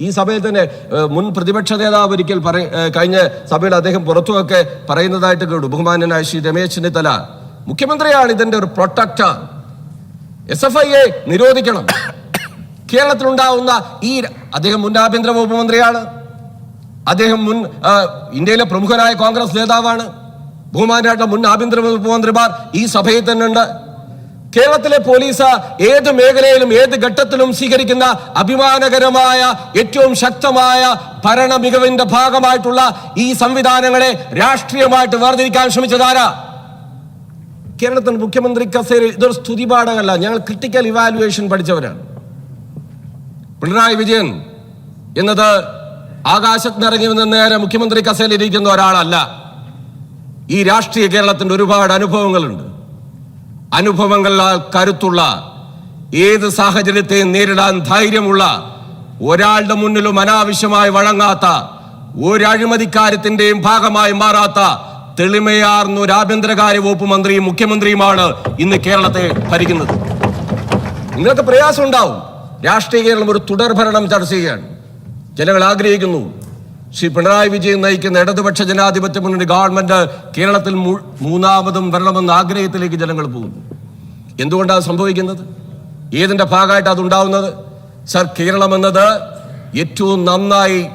ഈ സഭയിൽ തന്നെ മുൻ പ്രതിപക്ഷ നേതാവ് ഒരിക്കൽ പറ കഴിഞ്ഞ സഭയിൽ അദ്ദേഹം പുറത്തുമൊക്കെ പറയുന്നതായിട്ട് കേട്ടു. ബഹുമാനനായ ശ്രീ രമേശ് ചെന്നിത്തല. മുഖ്യമന്ത്രിയാണ് ഇതിന്റെ ഒരു പ്രൊട്ടക്ടർ. എസ് എഫ് ഐയെ നിരോധിക്കണം. കേരളത്തിലുണ്ടാവുന്ന ഈ അദ്ദേഹം മുൻ ആഭ്യന്തര വകുപ്പ് മന്ത്രിയാണ്. അദ്ദേഹം മുൻ ഇന്ത്യയിലെ പ്രമുഖനായ കോൺഗ്രസ് നേതാവാണ്. ബഹുമാനായിട്ടുള്ള മുൻ ആഭ്യന്തര വകുപ്പ് മന്ത്രിമാർ ഈ സഭയിൽ തന്നെ ഉണ്ട് കേരളത്തിലെ പോലീസ് ഏത് മേഖലയിലും ഏത് ഘട്ടത്തിലും സ്വീകരിക്കുന്ന അഭിമാനകരമായ ഏറ്റവും ശക്തമായ ഭരണ മികവിന്റെ ഭാഗമായിട്ടുള്ള ഈ സംവിധാനങ്ങളെ രാഷ്ട്രീയമായിട്ട് വേർതിരിക്കാൻ ശ്രമിച്ചതാരാ കേരളത്തിൽ മുഖ്യമന്ത്രി കസേര ഇതൊരു സ്തുതി പാഠമല്ല ഞങ്ങൾ ക്രിട്ടിക്കൽ ഇവാലുവേഷൻ പഠിച്ചവരാണ്. പിണറായി വിജയൻ എന്നത് ആകാശത്ത് നിറങ്ങി വന്ന നേരെ മുഖ്യമന്ത്രി കസേലിരിക്കുന്ന ഒരാളല്ല. ഈ രാഷ്ട്രീയ കേരളത്തിന്റെ ഒരുപാട് അനുഭവങ്ങളുണ്ട്. അനുഭവങ്ങളാൽ കരുത്തുള്ള ഏത് സാഹചര്യത്തെയും നേരിടാൻ ധൈര്യമുള്ള ഒരാളുടെ മുന്നിലും അനാവശ്യമായി വഴങ്ങാത്ത ഒരു അഴിമതിക്കാര്യത്തിന്റെയും ഭാഗമായി മാറാത്ത തെളിമയാർന്ന ഒരു ആഭ്യന്തരകാര്യ വകുപ്പ് മന്ത്രിയും മുഖ്യമന്ത്രിയുമാണ് ഇന്ന് കേരളത്തെ ഭരിക്കുന്നത്. നിങ്ങൾക്ക് പ്രയാസം ഉണ്ടാവും രാഷ്ട്രീയ കേരളം ഒരു തുടർഭരണം ചർച്ച ചെയ്യാണ് ജനങ്ങൾ ആഗ്രഹിക്കുന്നു. ശ്രീ പിണറായി വിജയൻ നയിക്കുന്ന ഇടതുപക്ഷ ജനാധിപത്യ മുന്നണി ഗവൺമെന്റ് കേരളത്തിൽ മൂന്നാമതും വരണമെന്ന ആഗ്രഹത്തിലേക്ക് ജനങ്ങൾ പോകുന്നു. എന്തുകൊണ്ടാണ് സംഭവിക്കുന്നത്? ഏതിന്റെ ഭാഗമായിട്ട് അതുണ്ടാവുന്നത് സർ കേരളം എന്നത് ഏറ്റവും നന്നായി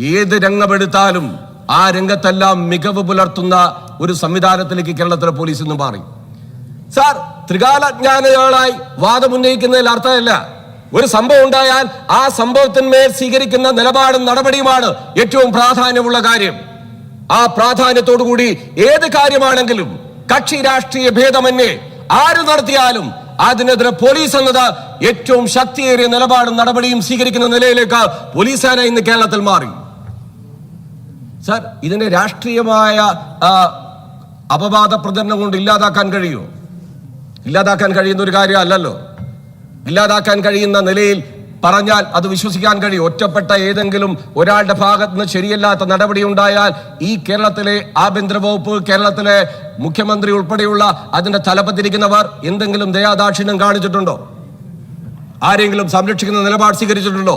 ഏത് രംഗമെടുത്താലും ആ രംഗത്തെല്ലാം മികവ് പുലർത്തുന്ന ഒരു സംവിധാനത്തിലേക്ക് കേരളത്തിലെ പോലീസ് ഇന്ന് മാറി. സാർ ത്രികാലജ്ഞാനികളായി വാദമുന്നയിക്കുന്നതിൽ അർത്ഥമില്ല. ഒരു സംഭവം ഉണ്ടായാൽ ആ സംഭവത്തിന്മേൽ സ്വീകരിക്കുന്ന നിലപാടും നടപടിയുമാണ് ഏറ്റവും പ്രാധാന്യമുള്ള കാര്യം. ആ പ്രാധാന്യത്തോടുകൂടി ഏത് കാര്യമാണെങ്കിലും കക്ഷി രാഷ്ട്രീയ ഭേദമന്യേ ആര് നടത്തിയാലും അതിനെതിരെ പോലീസ് എന്നത് ഏറ്റവും ശക്തിയേറിയ നിലപാടും നടപടിയും സ്വീകരിക്കുന്ന നിലയിലേക്ക് പോലീസ് സേന ഇന്ന് കേരളത്തിൽ മാറി. സാർ ഇതിനെ രാഷ്ട്രീയമായ അപവാദ പ്രചരണം കൊണ്ട് ഇല്ലാതാക്കാൻ കഴിയുമോ? ഇല്ലാതാക്കാൻ കഴിയുന്ന ഒരു കാര്യമല്ലല്ലോ. ഇല്ലാതാക്കാൻ കഴിയുന്ന നിലയിൽ പറഞ്ഞാൽ അത് വിശ്വസിക്കാൻ കഴിയും. ഒറ്റപ്പെട്ട ഏതെങ്കിലും ഒരാളുടെ ഭാഗത്ത് നിന്ന് ശരിയല്ലാത്ത നടപടി ഉണ്ടായാൽ ഈ കേരളത്തിലെ ആഭ്യന്തര വകുപ്പ് കേരളത്തിലെ മുഖ്യമന്ത്രി ഉൾപ്പെടെയുള്ള അതിന്റെ തലപ്പത്തിരിക്കുന്നവർ എന്തെങ്കിലും ദയാദാക്ഷിണ്യം കാണിച്ചിട്ടുണ്ടോ? ആരെങ്കിലും സംരക്ഷിക്കുന്ന നിലപാട് സ്വീകരിച്ചിട്ടുണ്ടോ?